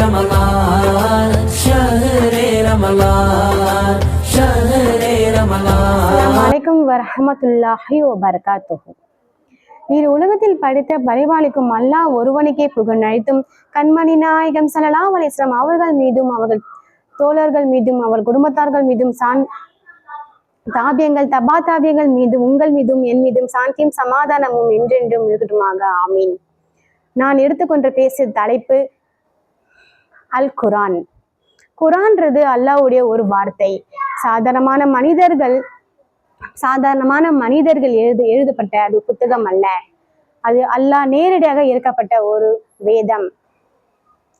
رمضان شهر رمضان شهر رمضان வலைக்கம் வரஹமத்துல்லாஹி வபரகாத்துஹு இரு உலகத்தில் படித்த பரிபாலிக்கும் அல்லாஹ் ஒருவனுக்கே புகழ் அழைத்தும் கண்மணி நாயகம் ஸல்லல்லாஹு அலைஹி வஸல்லம் அவர்கள் மீதும் அவர்கள் தோழர்கள் மீதும் அவர் குடும்பத்தார்கள் மீதும் சான் தாபியங்கள் தபா தாபியங்கள் மீதும் உங்கள் மீதும் என் மீதும் சாந்தியும் சமாதானமும் என்றென்றும் இருக்கட்டுமாக ஆமீன் நான் எடுத்துக்கொண்ட பேசிய தலைப்பு அல் குரான் குரான்றது அல்லாவுடைய ஒரு வார்த்தை. சாதாரணமான மனிதர்கள் சாதாரணமான மனிதர்கள் எழுது எழுதப்பட்ட அது புத்தகம் அல்ல. அது அல்லாஹ் நேரடியாக இறக்கப்பட்ட ஒரு வேதம்.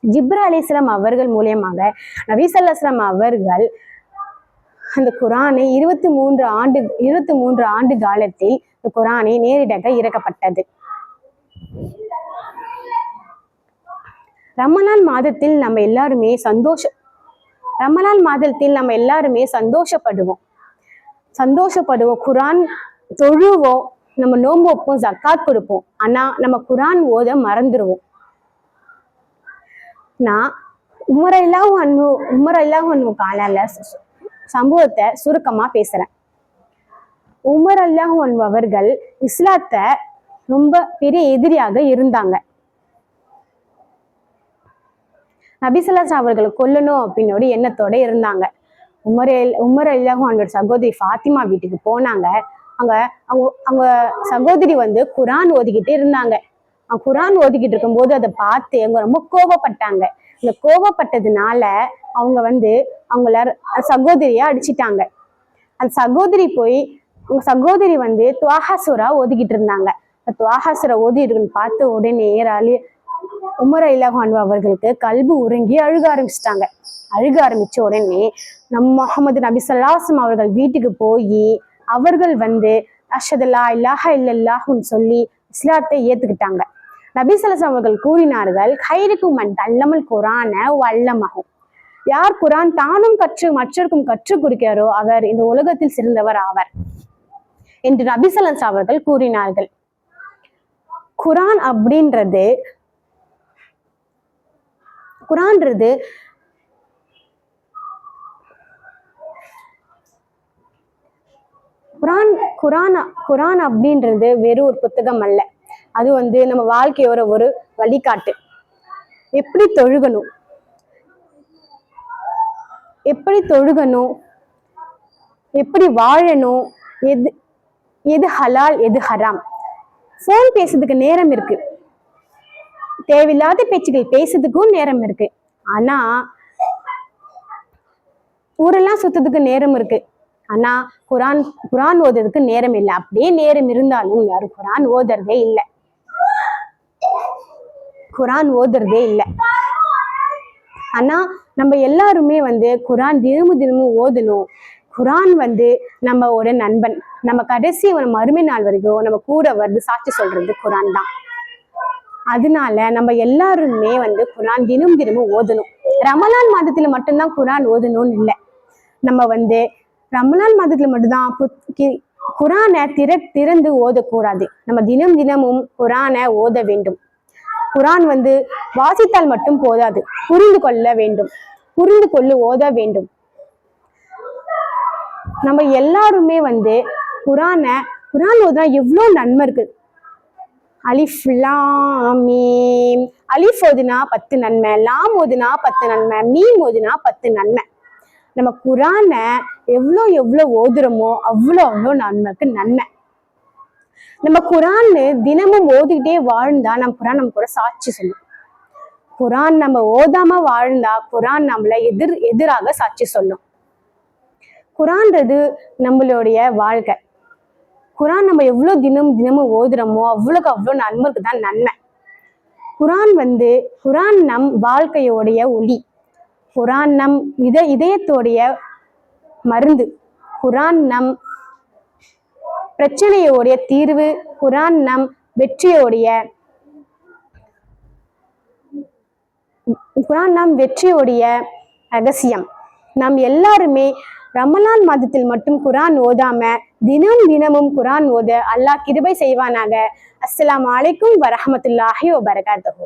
ஜிப்ர அலிஸ்லாம் அவர்கள் மூலியமாக நபீசல்லாஸ்லாம் அவர்கள் அந்த குரானை இருபத்தி மூன்று ஆண்டு இருபத்தி மூன்று ஆண்டு காலத்தில் இந்த குரானை நேரடியாக இறக்கப்பட்டது. ரமலான் மாதத்தில் நம்ம எல்லாருமே சந்தோஷ ரமலான் மாதத்தில் நம்ம எல்லாருமே சந்தோஷப்படுவோம். சந்தோஷப்படுவோம். குரான் தொழுவோம் நம்ம நோம்பு வைப்போம் ஜக்காத் கொடுப்போம். ஆனா நம்ம குரான் ஓத மறந்துடுவோம் நான் உமரெல்லாம் ஒன்று உமரெல்லாம் ஒன்று காலால சம்பவத்தை சுருக்கமா பேசுறேன். உமர் அல்லாஹ் அவர்கள் இஸ்லாத்தை ரொம்ப பெரிய எதிரியாக இருந்தாங்க. நபிசல்லாஸ் அவர்களை கொல்லணும் அப்படின்னு ஒரு எண்ணத்தோட இருந்தாங்க. உமர் உமர் அல்லாஹ் சகோதரி ஃபாத்திமா வீட்டுக்கு போனாங்க. அங்க அவங்க அவங்க சகோதரி வந்து குரான் ஓதிக்கிட்டு இருந்தாங்க. குரான் ஓதிக்கிட்டு இருக்கும்போது அதை பார்த்து அவங்க ரொம்ப கோபப்பட்டாங்க இந்த கோபப்பட்டதுனால அவங்க வந்து அவங்கள சகோதரியை அடிச்சிட்டாங்க. அந்த சகோதரி போய் உங்க சகோதரி வந்து துவாகாசுரா ஓதிக்கிட்டு இருந்தாங்க. துவாகாசுரா துவாஹாசுரா ஓதிட்டு இருக்குன்னு பார்த்த உடனே ராலி உமர் இலகான் அவர்களுக்கு கல்பு உறங்கி அழுக ஆரம்பிச்சிட்டாங்க. அழுக ஆரம்பிச்ச உடனே நம் முகமது நபி சல்லாசம் அவர்கள் வீட்டுக்கு போய் அவர்கள் வந்து அஷதல்லா இல்லாஹ இல்லல்லாஹுன்னு சொல்லி இஸ்லாத்தை ஏத்துக்கிட்டாங்க. நபி அவர்கள் கூறினார்கள் கைருக்கு மன் தள்ளமல் குரான வல்லமாகும் யார் குரான் தானும் கற்று மற்றருக்கும் கற்றுக் கொடுக்கிறாரோ அவர் இந்த உலகத்தில் சிறந்தவர் ஆவர் என்று நபிசல்லஸ் அவர்கள் கூறினார்கள். குரான் அப்படின்றது குரான்றது குரான் குரான் குரான் அப்படின்றது வெறும் ஒரு புத்தகம் அல்ல. அது வந்து நம்ம வாழ்க்கையோட ஒரு வழிகாட்டு. எப்படி தொழுகணும்? எப்படி தொழுகணும்? எப்படி வாழணும்? எது எது ஹலால் எது ஹராம்? ஃபோன் பேசுறதுக்கு நேரம் இருக்கு. தேவையில்லாத பேச்சுகள் பேசுறதுக்கும் நேரம் இருக்கு. ஆனா ஊரெல்லாம் சுத்ததுக்கு நேரம் இருக்கு. ஆனா குரான் குரான் ஓதுறதுக்கு நேரம் இல்லை. அப்படியே நேரம் இருந்தாலும் யாரும் குரான் ஓதுறதே இல்லை. குரான் ஓதுறதே இல்லை. ஆனா நம்ம எல்லாருமே வந்து குரான் தினமும் தினமும் ஓதணும். குரான் வந்து நம்ம ஒரு நண்பன். நம்ம கடைசி ஒரு மறுமை நாள் வரைக்கும் நம்ம கூட வந்து சாட்சி சொல்றது குரான் தான். அதனால நம்ம எல்லாருமே வந்து குரான் தினம் தினமும் ஓதணும். ரமலான் மாதத்துல மட்டும்தான் குரான் ஓதணும்னு இல்லை. நம்ம வந்து ரமலான் மாதத்துல மட்டும்தான் புத்- கி- குரானை திற திறந்து ஓதக்கூடாது. நம்ம தினம் தினமும் குரானை ஓத வேண்டும். குரான் வந்து வாசித்தால் மட்டும் போதாது. புரிந்து கொள்ள வேண்டும். புரிந்து கொள்ள ஓத வேண்டும். நம்ம எல்லாருமே வந்து குரானை குரான் ஓதுனா எவ்வளோ நன்மை இருக்கு. அலிஃப் லாம் அலிஃப் ஓதுனா பத்து நன்மை லாம் ஓதுனா பத்து நன்மை மீம் ஓதுனா பத்து நன்மை. நம்ம குரானை எவ்வளோ எவ்வளோ ஓதுறோமோ அவ்வளோ அவ்வளோ நன்மைக்கு நன்மை. நம்ம குரான் தினமும் ஓதிக்கிட்டே வாழ்ந்தா நம்ம குரான் நம்ம கூட சாட்சி சொல்லும். குரான் நம்ம ஓதாம வாழ்ந்தா குரான் நம்மளை எதிர் எதிராக சாட்சி சொல்லும். குரான்றது நம்மளுடைய வாழ்க்கை. குரான் நம்ம எவ்வளோ தினம் தினமும் ஓதுறோமோ அவ்வளோக்கு அவ்வளோ நன்மைக்கு தான் நன்மை. குரான் வந்து குரான் நம் வாழ்க்கையோடைய ஒளி குரான் நம் இத இதயத்தோடைய மருந்து. குரான் நம் பிரச்சனையோடைய தீர்வு. குரான் நம் வெற்றியோடைய குரான் நம் வெற்றியோடைய ரகசியம். நாம் எல்லாருமே ரமலான் மாதத்தில் மட்டும் குரான் ஓதாம தினம் தினமும் குரான் ஓத அல்லாஹ் கிருபை செய்வானாக. அஸ்லாம் வலைக்கும் வரஹமத்துல்லாஹி வபரகாத்துஹு.